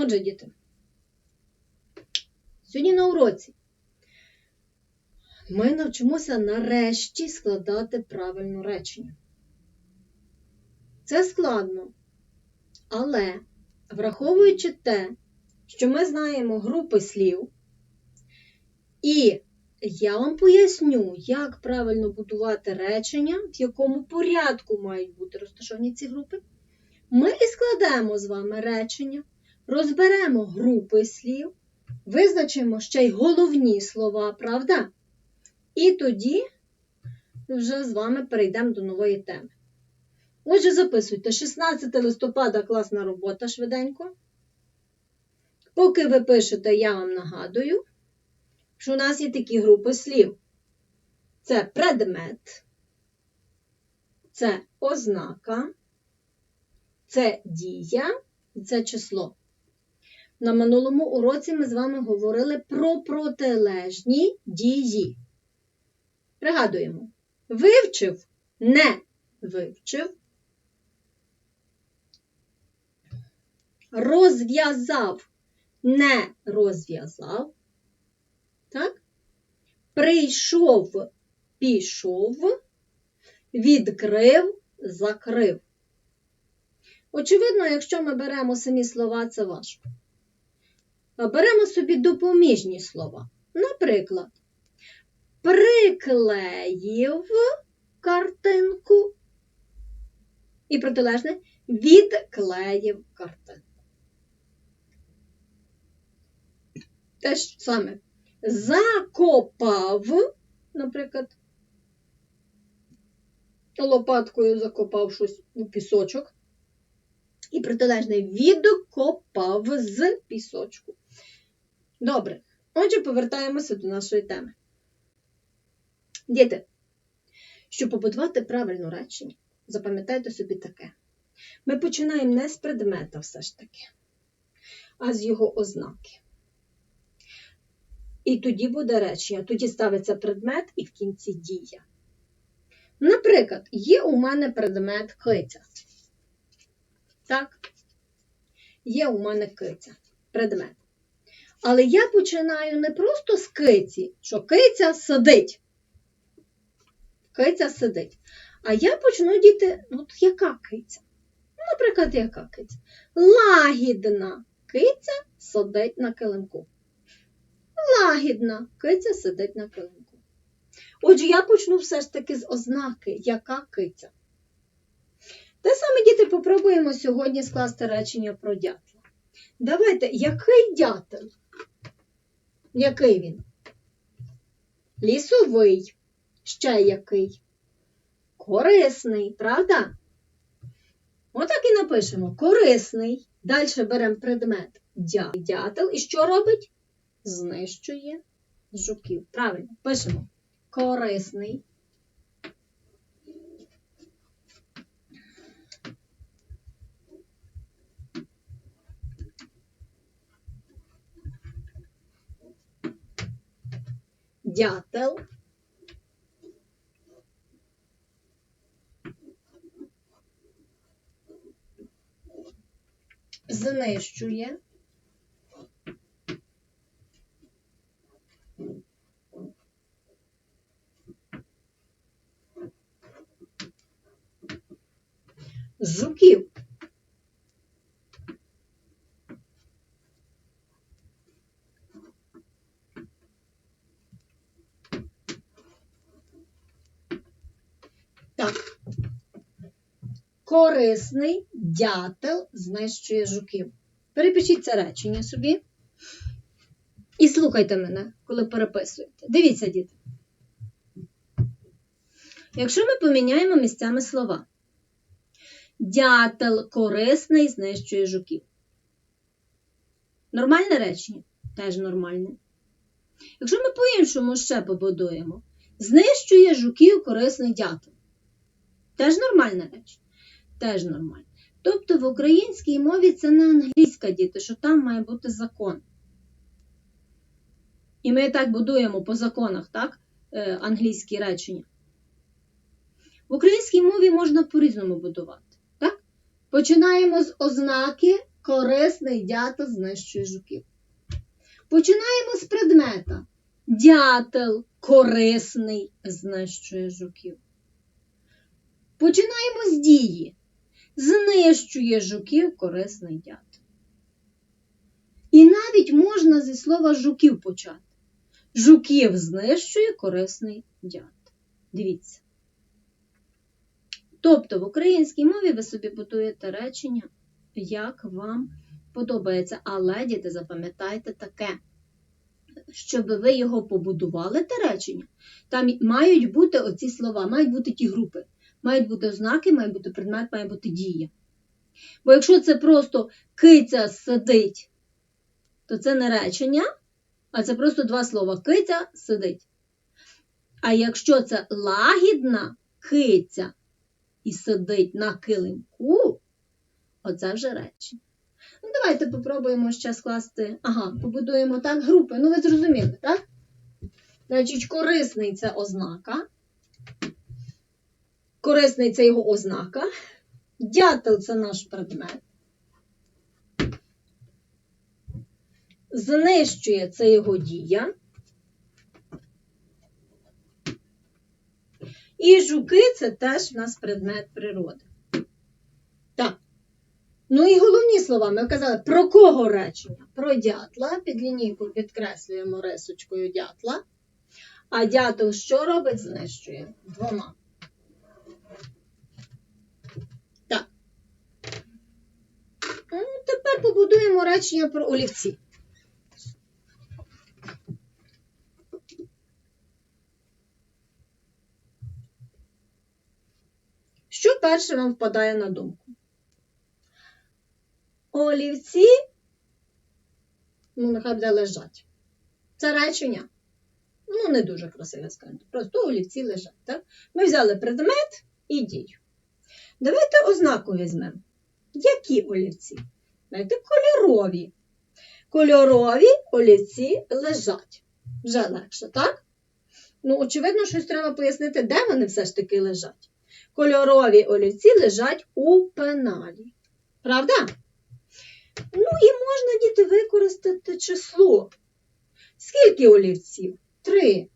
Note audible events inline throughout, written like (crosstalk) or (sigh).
Отже, діти, сьогодні на уроці ми навчимося нарешті складати правильно речення. Це складно, але враховуючи те, що ми знаємо групи слів, і я вам поясню, як правильно будувати речення, в якому порядку мають бути розташовані ці групи. Ми і складемо з вами речення, розберемо групи слів, визначимо ще й головні слова, правда? І тоді вже з вами перейдемо до нової теми. Отже, записуйте 16 листопада класна робота швиденько. Поки ви пишете, я вам нагадую, що у нас є такі групи слів. Це предмет, це ознака, це дія це число. На минулому уроці ми з вами говорили про протилежні дії. Пригадуємо, вивчив, не вивчив, розв'язав, не розв'язав. Так? Прийшов, пішов, відкрив, закрив. Очевидно, якщо ми беремо самі слова, це важко. Беремо собі допоміжні слова. Наприклад, приклеїв картинку. І протилежне відклеїв картинку. Те ж саме закопав, наприклад, лопаткою закопав щось у пісочок. І протилежне відкопав з пісочку. Добре. Отже, повертаємося до нашої теми. Діти, щоб побудувати правильне речення, запам'ятайте собі таке. Ми починаємо не з предмета все ж таки, а з його ознаки. І тоді буде речення, тоді ставиться предмет і в кінці дія. Наприклад, є у мене предмет киця. Так? Є у мене киця, предмет. Але я починаю не просто з киці, що киця сидить. Киця сидить. А я почну діти, от яка киця? Ну, Наприклад, яка киця? Лагідна киця сидить на килимку. Лагідна киця сидить на килимку. Отже, я почну все ж таки з ознаки, яка киця. Те саме, діти, попробуємо сьогодні скласти речення про дятла. Давайте, який дятел? Який він? Лісовий. Ще який? Корисний, правда? Отак і напишемо. Корисний. Далі беремо предмет дя- дятел. І що робить? Знищує жуків. Правильно, пишемо. Корисний. Дятел. Знищує. Жуків. Так. Корисний дятел знищує жуків. Перепишіть це речення собі. І слухайте мене, коли переписуєте. Дивіться, діти. Якщо ми поміняємо місцями слова. Дятел корисний знищує жуків. Нормальне речення? Теж нормальне. Якщо ми по-іншому ще побудуємо, знищує жуків корисний дятел. Теж нормальна реч? Теж нормально. Тобто в українській мові це не англійська діти, що там має бути закон. І ми так будуємо по законах, так? Е, англійські речення. В українській мові можна по-різному будувати. Так? Починаємо з ознаки, Корисний дятел знищує жуків. Починаємо з предмета. Дятел корисний знищує жуків. Починаємо з дії. Знищує жуків корисний дятел. І навіть можна зі слова жуків почати. Жуків знищує корисний дятел. Дивіться. Тобто в українській мові ви собі будуєте речення, як вам подобається. Але, діти, запам'ятайте таке, щоб ви його побудували, те речення, там мають бути оці слова, мають бути ті групи, мають бути ознаки, має бути предмет, має бути дія. Бо якщо це просто киця сидить, то це не речення, а це просто два слова киця сидить. А якщо це лагідна киця і сидить на килимку, оце вже речення. Ну, давайте попробуємо ще скласти. Ага, побудуємо так групи. Ну, ви зрозуміли, так? Значить, корисний це ознака. Корисний це його ознака. Дятел це наш предмет. Знищує це його дія. І жуки це теж в нас предмет природи. Так. Ну і головні слова. Ми казали, про кого речення? Про дятла. Під лінійку підкреслюємо рисочкою дятла. А дятел що робить? Знищує двома. Так. Ну, тепер побудуємо речення про олівці. Що перше вам впадає на думку? Олівці, ну, нехай буде лежать. Це речення. Ну, не дуже красиве скажімо. Просто олівці лежать. Так? Ми взяли предмет і дію. Давайте ознаку візьмемо. Які олівці? Давайте кольорові. Кольорові олівці лежать. Вже легше, так? Ну, очевидно, щось треба пояснити, де вони все ж таки лежать. Кольорові олівці лежать у пеналі. Правда? Ну і можна, діти, використати число. Скільки олівців? Три.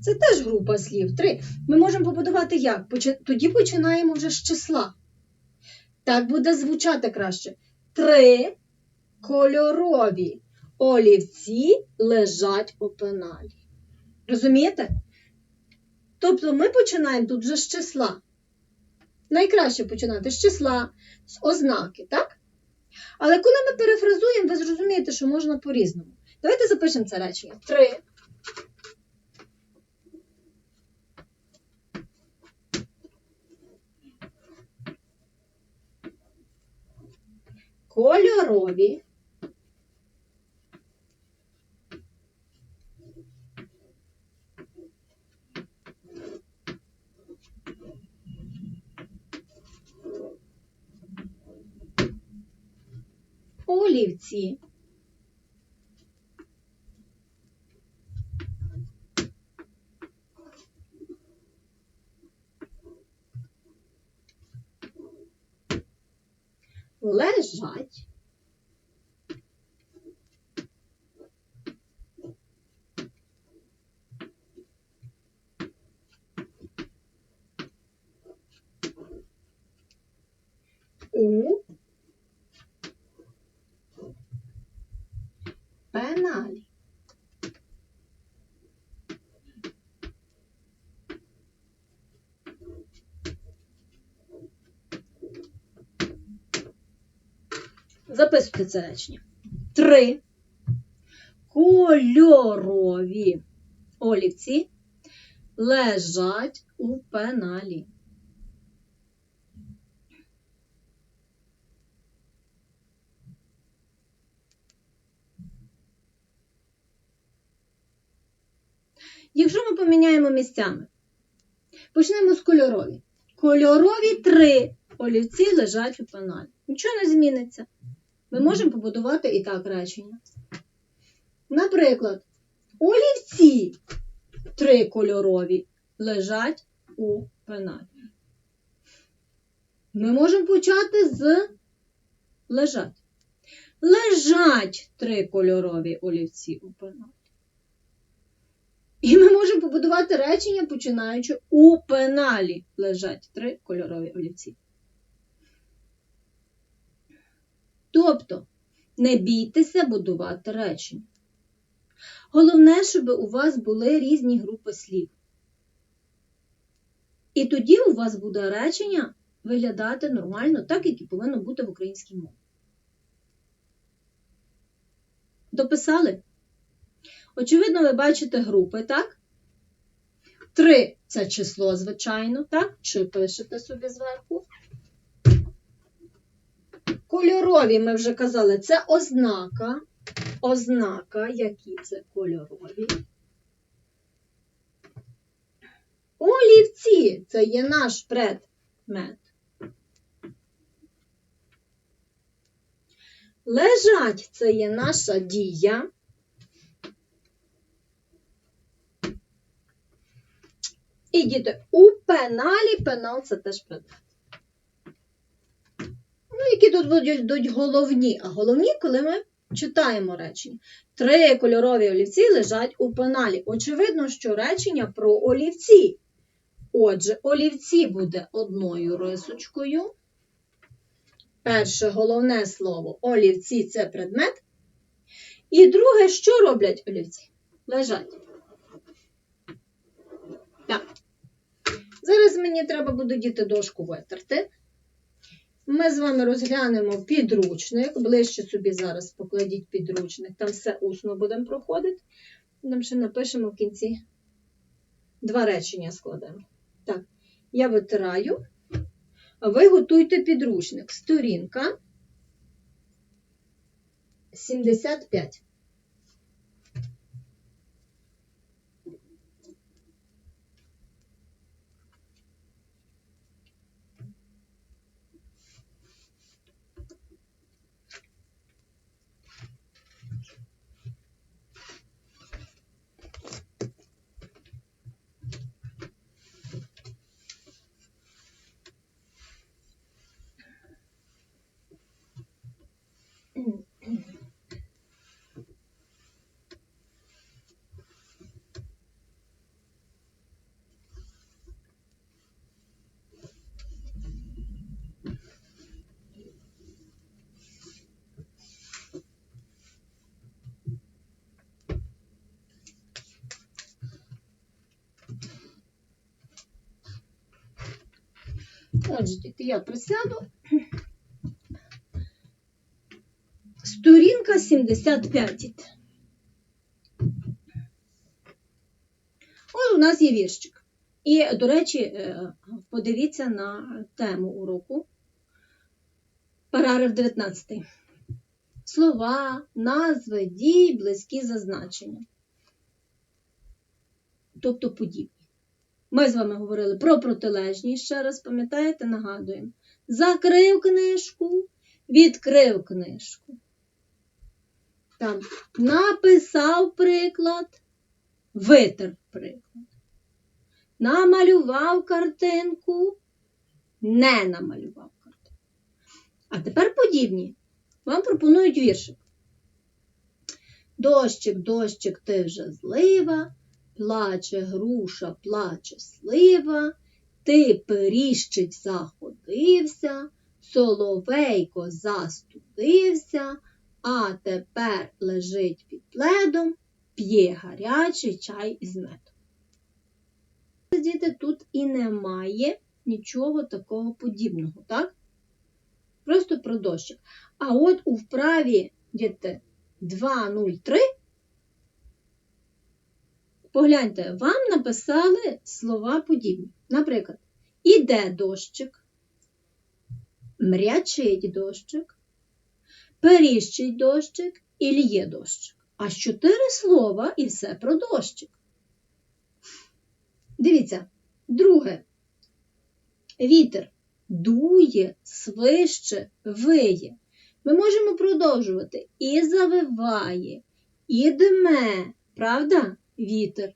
Це теж група слів. Три. Ми можемо побудувати як? Тоді починаємо вже з числа. Так буде звучати краще. Три кольорові олівці лежать у пеналі. Розумієте? Тобто ми починаємо тут вже з числа. Найкраще починати з числа, з ознаки, так? Але коли ми перефразуємо, ви зрозумієте, що можна по-різному. Давайте запишемо це речення. Три. Кольорові. Олівці. Лежать. У пеналі. Записуйте це речення. Три кольорові олівці лежать у пеналі. Якщо ми поміняємо місцями, почнемо з кольорові. Кольорові три олівці лежать у пеналі. Нічого не зміниться. Ми можемо побудувати і так речення. Наприклад, олівці три кольорові лежать у пеналі. Ми можемо почати з лежать. лежать три кольорові олівці у пеналі. І ми можемо побудувати речення, починаючи у пеналі лежать три кольорові олівці. Тобто, не бійтеся будувати речення. Головне, щоб у вас були різні групи слів. І тоді у вас буде речення виглядати нормально, так, як і повинно бути в українській мові. Дописали? Очевидно, ви бачите групи, так? Три це число, звичайно, так? Чи пишете собі зверху? Кольорові, ми вже казали, це ознака. Ознака, які це кольорові. Олівці це є наш предмет. Лежать це є наша дія. І діти, у пеналі пенал це теж предмет. Ну, які тут будуть головні? А головні, коли ми читаємо речення. Три кольорові олівці лежать у пеналі. Очевидно, що речення про олівці. Отже, олівці буде одною рисочкою. Перше головне слово олівці це предмет. І друге, що роблять олівці? Лежать. Так. Зараз мені треба буде діти дошку витерти. Ми з вами розглянемо підручник. Ближче собі зараз покладіть підручник. Там все усно будемо проходити. Там ще напишемо в кінці два речення складемо. Так, я витираю. А ви готуйте підручник. Сторінка 75. Отже, діти, я присяду. Сторінка 75. діти. Ось у нас є віршик. І, до речі, е, подивіться на тему уроку. Параграф 19. Слова, назви, дії, близькі зазначення. Тобто подібні. Ми з вами говорили про протилежність, ще раз пам'ятаєте, нагадуємо. Закрив книжку, відкрив книжку. Там написав приклад, витер приклад. Намалював картинку, не намалював картинку. А тепер подібні. Вам пропонують віршик. Дощик, дощик, ти вже злива. Плаче груша, плаче слива, ти періщить заходився, соловейко застудився, а тепер лежить під пледом, п'є гарячий чай із медом. Діти, тут і немає нічого такого подібного, так? Просто про дощик. А от у вправі діти 2.03 Погляньте, вам написали слова подібні. Наприклад, іде дощик, мрячить дощик, періщить дощик і лє дощик. Аж чотири слова і все про дощик. Дивіться, друге. Вітер дує, свище, виє. Ми можемо продовжувати і завиває, і дме, правда? Вітер,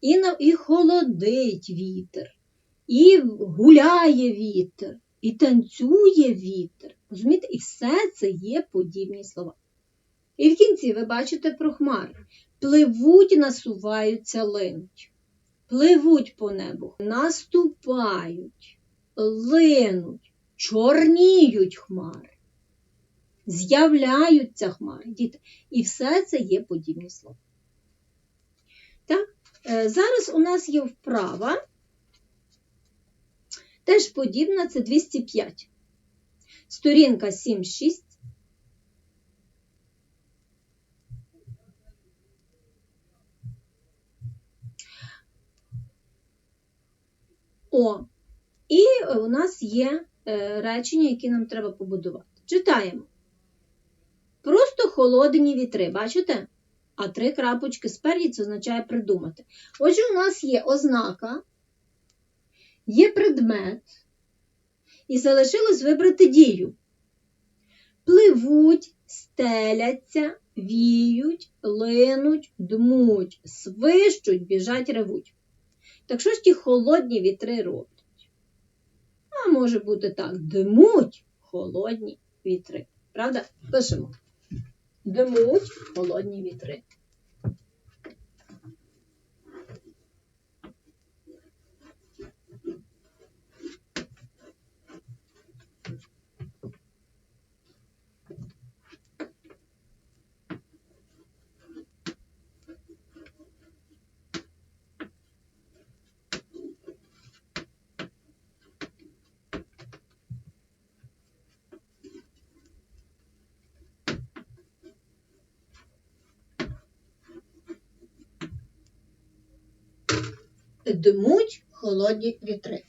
і, і холодить вітер, і гуляє вітер, і танцює вітер. Розумієте? І все це є подібні слова. І в кінці ви бачите про хмари. Пливуть, насуваються, линуть. Пливуть по небу, наступають, линуть, чорніють хмари, з'являються хмари, діти. І все це є подібні слова. Так? Е, Зараз у нас є вправа. Теж подібна, це 205. Сторінка 7-6. О, і у нас є е, речення, які нам треба побудувати. Читаємо. Просто холодні вітри, бачите? А три крапочки спереді це означає придумати. Отже, у нас є ознака, є предмет, і залишилось вибрати дію. Пливуть, стеляться, віють, линуть, дмуть, свищуть, біжать, ревуть. Так що ж ті холодні вітри роблять? А може бути так: дмуть холодні вітри. Правда? Пишемо. Дмуть холодні вітри. Дмуть холодні вітри.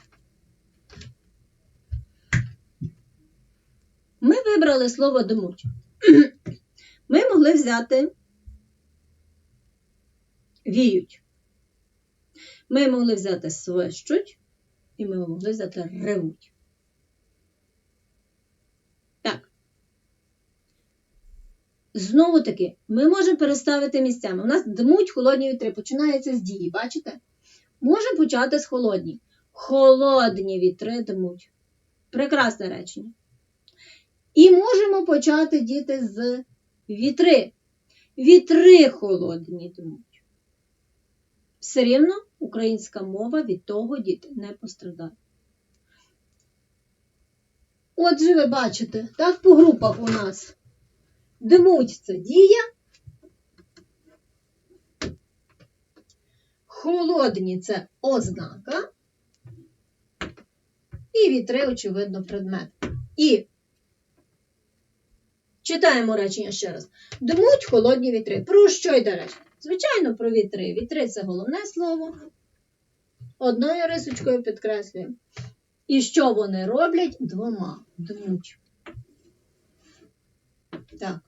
Ми вибрали слово дмуть. (clears throat) Ми могли взяти віють. Ми могли взяти свищуть, і ми могли взяти ревуть. Так. Знову таки, ми можемо переставити місцями. У нас дмуть холодні вітри. Починається з дії, бачите? Може почати з холодні. Холодні вітри дмуть. Прекрасне речення. І можемо почати діти з вітри. Вітри холодні дмуть. Все рівно українська мова від того діти не пострадає. Отже, ви бачите, так по групах у нас дмуть це дія. Холодні це ознака. І вітри, очевидно, предмет. І читаємо речення ще раз. Дмуть холодні вітри. Про що йде реч? Звичайно, про вітри. Вітри це головне слово. Одною рисочкою підкреслюємо. І що вони роблять? Двома. Дмуть. Так.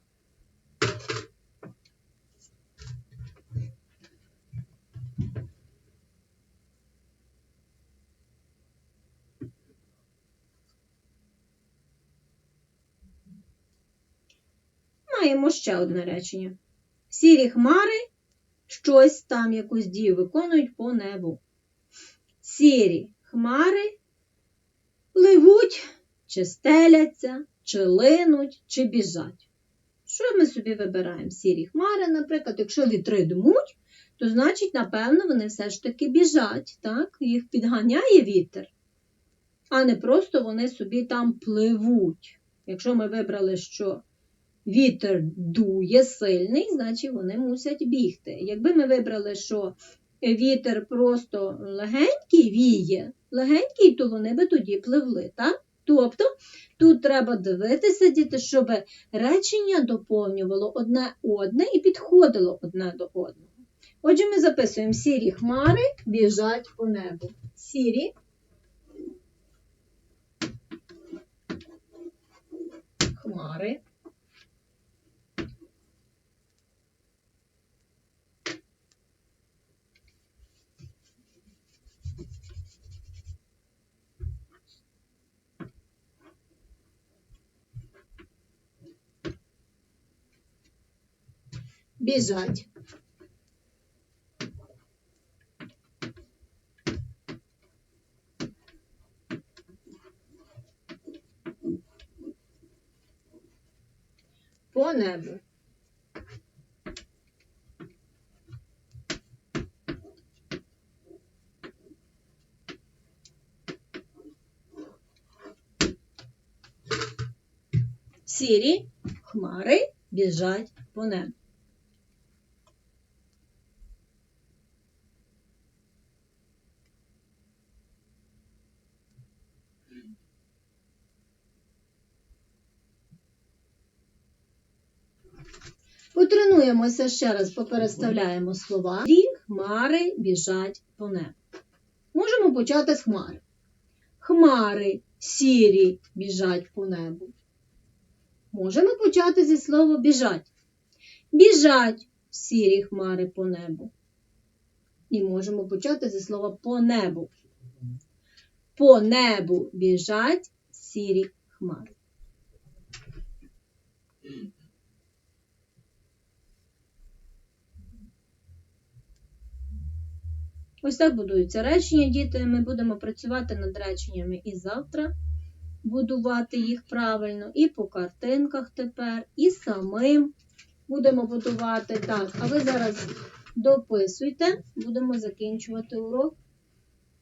Маємо ще одне речення. Сірі хмари щось там якусь дію виконують по небу. Сірі хмари пливуть, чи стеляться, чи линуть, чи біжать. Що ми собі вибираємо? Сірі хмари, наприклад, якщо вітри дмуть, то значить, напевно, вони все ж таки біжать, так? їх підганяє вітер, а не просто вони собі там пливуть. Якщо ми вибрали, що вітер дує сильний, значить вони мусять бігти. Якби ми вибрали, що вітер просто легенький віє, легенький, то вони би тоді пливли. так? Тобто тут треба дивитися, діти, щоб речення доповнювало одне одне і підходило одне до одного. Отже, ми записуємо сірі хмари біжать по небу. Сірі. Хмари. бежать. По небу. Сірі хмари біжать по небу. Потренуємося ще раз, попереставляємо слова. Сірі хмари біжать по небу. Можемо почати з хмари. Хмари сірі біжать по небу. Можемо почати зі слова біжать. Біжать сірі хмари по небу. І можемо почати зі слова по небу. По небу біжать сірі хмари. Ось так будуються речення, діти. Ми будемо працювати над реченнями і завтра, будувати їх правильно, і по картинках тепер, і самим будемо будувати. Так, а ви зараз дописуйте, будемо закінчувати урок.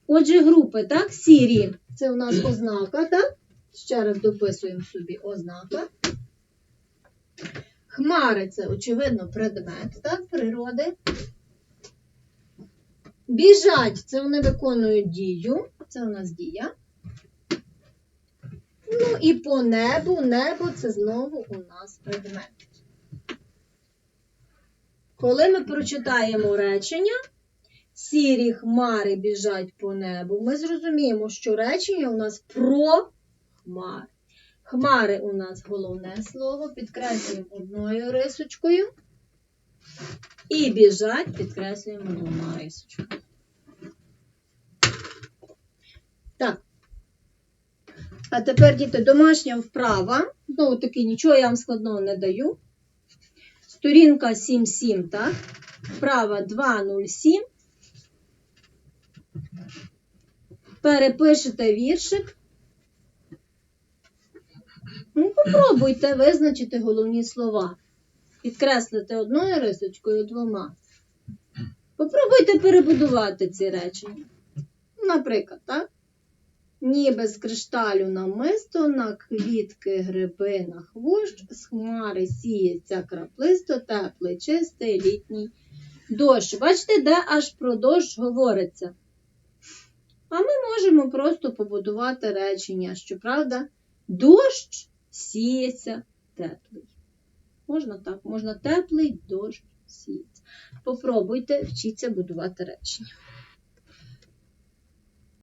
Отже, групи, так, сірі. Це у нас ознака, так? Ще раз дописуємо собі ознака. Хмари це, очевидно, предмет, так, природи. Біжать це вони виконують дію. Це у нас дія. Ну і по небу. Небо це знову у нас предмет. Коли ми прочитаємо речення, сірі хмари біжать по небу, ми зрозуміємо, що речення у нас про хмари. Хмари у нас головне слово, підкреслюємо одною рисочкою. І біжать підкреслюємо двома. Так. А тепер, діти, домашня вправа. Знову таки, нічого я вам складного не даю. Сторінка 7.7, так? Вправа 2.07. Перепишете віршик. Ну, попробуйте визначити головні слова. Підкреслити одною рисочкою двома. Попробуйте перебудувати ці речення. Наприклад, так? Ніби з кришталю намисто, на квітки гриби на хвощ, з хмари сіється краплисто, теплий, чистий літній дощ. Бачите, де аж про дощ говориться. А ми можемо просто побудувати речення, що правда, дощ сіється теплий. Можна так, можна теплий дощ сіється. Попробуйте вчіться будувати речення.